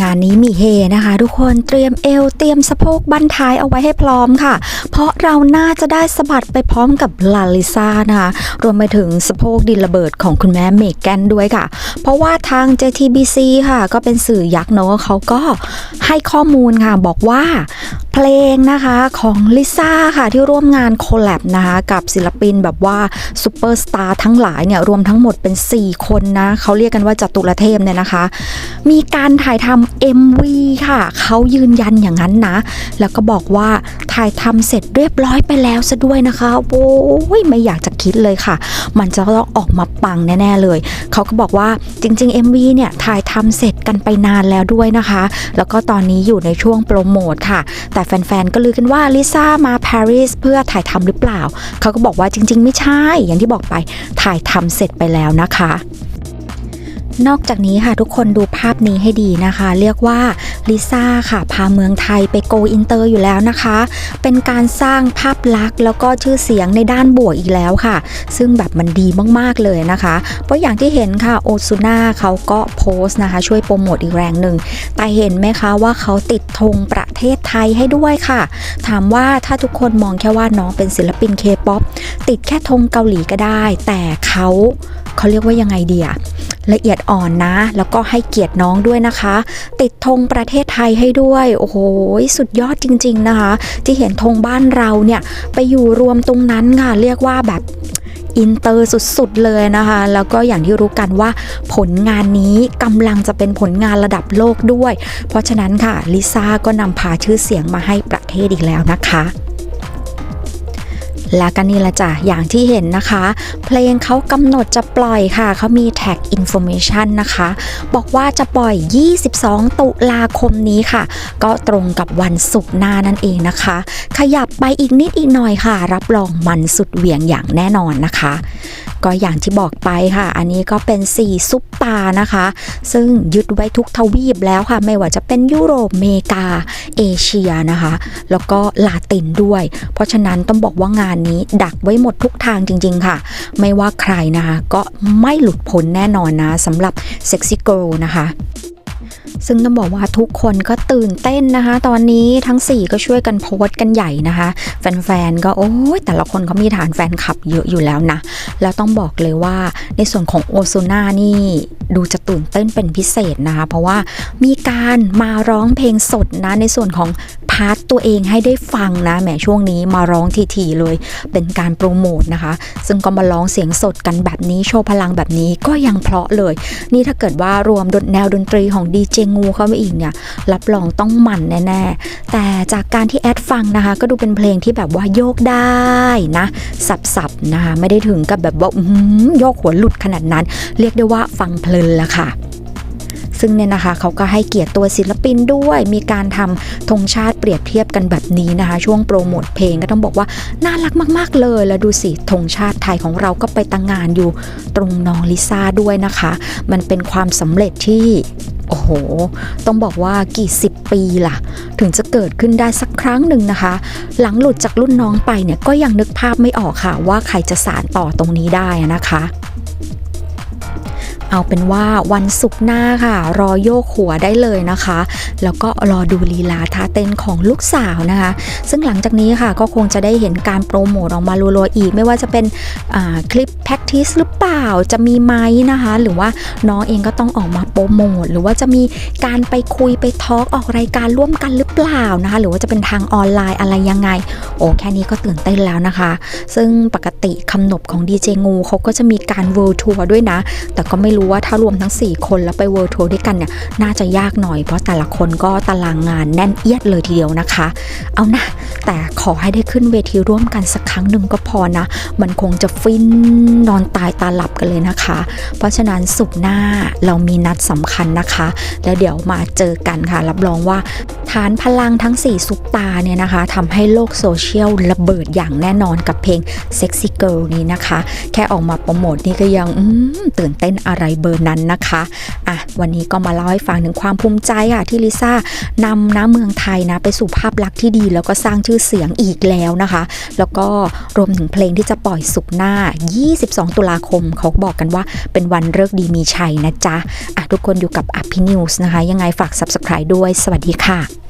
งานนี้มีเฮนะคะ ทุกคนเตรียมเอวเตรียมสะโพกบั้นท้ายเอาไว้ให้พร้อมค่ะ เพราะเราน่าจะได้สะบัดไปพร้อมกับลาลิซานะคะ รวมไปถึงสะโพกดินระเบิดของคุณแม่เมแกนด้วยค่ะ เพราะว่าทาง JTBC ค่ะ ก็เป็นสื่อยักษ์เนาะเขาก็ให้ข้อมูลค่ะบอกว่าเพลงนะคะของลิซ่าค่ะที่ร่วมงานโคแลบนะคะกับศิลปินแบบว่าซูเปอร์สตาร์ทั้งหลายเนี่ยรวมทั้งหมดเป็น 4 คนนะเขาเรียกกันว่าจตุรเทพเนี่ยนะคะ มีการถ่ายทำ MV ค่ะ เขายืนยันอย่างนั้นนะ แล้วก็บอกว่าถ่ายทำเสร็จเรียบร้อยไปแล้วซะด้วยนะคะโอ้ยไม่อยากจะคิดเลยค่ะ มันจะต้องออกมาปังแน่ๆเลย เขาก็บอกว่าจริง ๆ MV เนี่ยถ่ายทำเสร็จกันไปนานแล้วด้วยนะคะ แล้วก็ตอนนี้อยู่ในช่วงโปรโมทค่ะ แต่แฟนๆก็ลือกันว่าลิซ่ามาปารีสเพื่อถ่ายทำหรือเปล่า เขาก็บอกว่าจริง ๆ ไม่ใช่ อย่างที่บอกไปถ่ายทำเสร็จไปแล้วนะคะ นอกจากนี้ค่ะทุกคนดูภาพนี้ให้ดีนะคะ เรียกว่าลิซ่าค่ะ พาเมืองไทยไปโกอินเตอร์อยู่แล้วนะคะ เป็นการสร้างภาพลักษณ์แล้วก็ชื่อเสียงในด้านบวกอีกแล้วค่ะ ซึ่งแบบมันดีมากๆเลยนะคะ เพราะอย่างที่เห็นค่ะโอซูน่าเขาก็โพสต์นะคะ ช่วยโปรโมทอีกแรงหนึ่งแต่เห็นไหมคะว่าเขาติดธงประเทศไทยให้ด้วยค่ะ ถามว่าถ้าทุกคนมองแค่ว่าน้องเป็นศิลปินเคป๊อปติดแค่ธงเกาหลีก็ได้ แต่เขาเขาเรียกว่ายังไงเดีย ละเอียดอ่อนนะ แล้วก็ให้เกียรติน้องด้วยนะคะ ติดธงประเทศไทยให้ด้วย โอ้โห สุดยอดจริง ๆนะคะ ที่เห็นธงบ้านเราเนี่ย ไปอยู่รวมตรงนั้นค่ะ เรียกว่าแบบอินเตอร์สุดๆเลยนะคะ แล้วก็อย่างที่รู้กันว่าผลงานนี้กำลังจะเป็นผลงานระดับโลกด้วย เพราะฉะนั้นค่ะลิซ่าก็นำพาชื่อเสียงมาให้ประเทศอีกแล้วนะคะ และก็นี่ละจ้ะอย่างที่เห็นนะคะ เพลงเขากำหนดจะปล่อยค่ะเขามีแท็กอินโฟ a t ชันนะคะ บอกว่าจะปล่อย 22 ตุลาคมนี้ค่ะ ก็ตรงกับวันศุกร์หน้านั่นเองนะคะ ขยับไปอีกนิดอีกหน่อยค่ะ รับรองมันสุดเหวี่ยงอย่างแน่นอนนะคะ ก็อย่างที่บอกไปค่ะ อันนี้ก็เป็น 4 ซุปตานะคะ ซึ่งยึดไว้ทุกทวีปแล้วค่ะ ไม่ว่าจะเป็นยุโรปเมกา เอเชียนะคะ แล้วก็ลาตินด้วย เพราะฉะนั้นต้องบอกว่างานนี้ดักไว้หมดทุกทางจริง ๆ ค่ะ ไม่ว่าใครนะคะ ก็ไม่หลุดพ้นแน่นอนนะสำหรับเซ็กซี่เกิลนะคะ ซึ่งต้องบอกว่าทุกคนก็ตื่นเต้นนะคะ ตอนนี้ทั้ง 4 ก็ช่วยกันโพสต์กันใหญ่นะคะ แฟนๆ ก็โอ้ยแต่ละคนเขามีฐานแฟนคลับเยอะอยู่แล้วนะ แล้วต้องบอกเลยว่าในส่วนของโอโซน่านี่ดูจะตื่นเต้นเป็นพิเศษนะคะ เพราะว่ามีการมาร้องเพลงสดนะในส่วนของ พาร์ทตัวเองให้ได้ฟังนะแหมช่วงนี้มาร้องทีๆเลย เป็นการโปรโมทนะคะ ซึ่งก็มาร้องเสียงสดกันแบบนี้โชว์พลังแบบนี้ก็ยังเพราะเลย นี่ถ้าเกิดว่ารวมดนแนวดนตรีของดีเจงูเข้าไปอีกเนี่ยรับรองต้องหมั่นแน่ๆ แต่จากการที่แอดฟังนะคะ ก็ดูเป็นเพลงที่แบบว่าโยกได้นะสับๆนะคะไม่ได้ถึงกับแบบว่าโยกหัวหลุดขนาดนั้น เรียกได้ว่าฟังเพลินละค่ะ ซึ่งเนี่ยนะคะเขาก็ให้เกียรติตัวศิลปินด้วย มีการทำธงชาติเปรียบเทียบกันแบบนี้นะคะ ช่วงโปรโมทเพลงก็ต้องบอกว่าน่ารักมาก ๆ เลย แล้วดูสิธงชาติไทยของเราก็ไปตั้งงานอยู่ตรงน้องลิซ่าด้วยนะคะ มันเป็นความสำเร็จที่โอ้โห ต้องบอกว่ากี่สิบปีล่ะ ถึงจะเกิดขึ้นได้สักครั้งหนึ่งนะคะ หลังหลุดจากรุ่นน้องไปเนี่ยก็ยังนึกภาพไม่ออกค่ะว่าใครจะสานต่อตรงนี้ได้นะคะ เอาเป็นว่าวันศุกร์หน้าค่ะ รอโยกหัวได้เลยนะคะ แล้วก็รอดูลีลาท่าเต้นของลูกสาวนะคะ ซึ่งหลังจากนี้ค่ะก็คงจะได้เห็นการโปรโมทออกมารัวๆอีก ไม่ว่าจะเป็นคลิป practice หรือเปล่าจะมีไหมนะคะ หรือว่าน้องเองก็ต้องออกมาโปรโมทหรือว่าจะมีการไปคุยไปทอล์กออกรายการร่วมกันหรือเปล่านะคะ หรือว่าจะเป็นทางออนไลน์อะไรยังไง โอ้แค่นี้ก็ตื่นเต้นแล้วนะคะ ซึ่งปกติคำนบของดีเจงูเขาก็จะมีการ World Tour ด้วยนะ แต่ก็ไม่รู้ว่าถ้ารวมทั้ง 4 คนแล้วไป World Tour ด้วยกันเนี่ยน่าจะยากหน่อยเพราะแต่ละคนก็ตารางงานแน่นเอียดเลยทีเดียวนะคะ เอานะ แต่ขอให้ได้ขึ้นเวทีร่วมกันสักครั้งหนึ่งก็พอนะ มันคงจะฟินนอนตายตาหลับกันเลยนะคะ เพราะฉะนั้นสุกร์หน้าเรามีนัดสำคัญนะคะ แล้วเดี๋ยวมาเจอกันค่ะ รับรองว่า ฐานพลังทั้ง 4 ซุปตาเนี่ยนะคะทำให้โลกโซเชียลระเบิดอย่างแน่นอนกับเพลง Sexy Girl นี้นะคะ แค่ออกมาโปรโมทนี่ก็ยังตื่นเต้นอะไรเบอร์นั้นนะคะอะวันนี้ก็มาเล่าให้ฟังถึงความภูมิใจค่ะที่ลิซ่านำนะเมืองไทยนะไปสู่ภาพลักษณ์ที่ดี แล้วก็สร้างชื่อเสียงอีกแล้วนะคะ แล้วก็รวมถึงเพลงที่จะปล่อยสุกหน้า 22 ตุลาคมเขาบอกกันว่าเป็นวันเลิกดีมีชัยนะจ๊ะอะทุกคนอยู่กับอ p ินิวส์นะคะ ยังไงฝาก subscribe ด้วย สวัสดีค่ะ